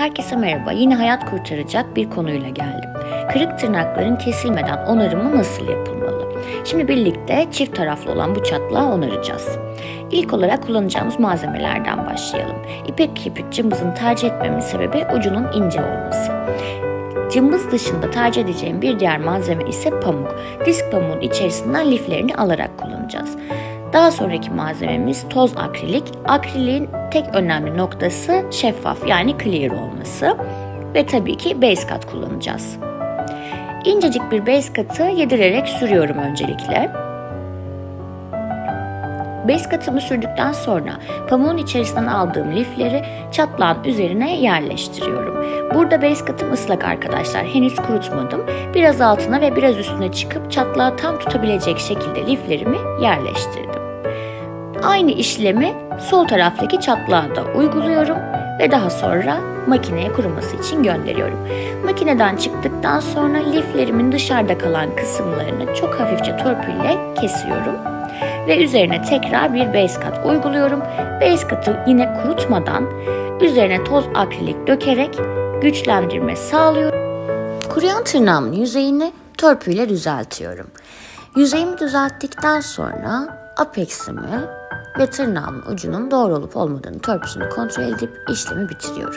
Herkese merhaba. Yine hayat kurtaracak bir konuyla geldim. Kırık tırnakların kesilmeden onarımı nasıl yapılmalı? Şimdi birlikte çift taraflı olan bu çatlağı onaracağız. İlk olarak kullanacağımız malzemelerden başlayalım. İpek kirpik cımbızını tercih etmemin sebebi ucunun ince olması. Cımbız dışında tercih edeceğim bir diğer malzeme ise pamuk. Disk pamuğun içerisinden liflerini alarak kullanacağız. Daha sonraki malzememiz toz akrilik. Akriliğin tek önemli noktası şeffaf yani clear olması. Ve tabii ki base cut kullanacağız. İncecik bir base cut'ı yedirerek sürüyorum öncelikle. Base cut'ımı sürdükten sonra pamuğun içerisinden aldığım lifleri çatlağın üzerine yerleştiriyorum. Burada base cut'ım ıslak arkadaşlar. Henüz kurutmadım. Biraz altına ve biraz üstüne çıkıp çatlağı tam tutabilecek şekilde liflerimi yerleştirdim. Aynı işlemi sol taraftaki çatlağa da uyguluyorum ve daha sonra makineye kuruması için gönderiyorum. Makineden çıktıktan sonra liflerimin dışarıda kalan kısımlarını çok hafifçe törpüyle kesiyorum ve üzerine tekrar bir base cut uyguluyorum. Base cut'ı yine kurutmadan üzerine toz akrilik dökerek güçlendirme sağlıyorum. Kuruyan tırnağımın yüzeyini törpüyle düzeltiyorum. Yüzeyimi düzelttikten sonra apeximi ve tırnağımın ucunun doğru olup olmadığını törpüsünü kontrol edip işlemi bitiriyorum.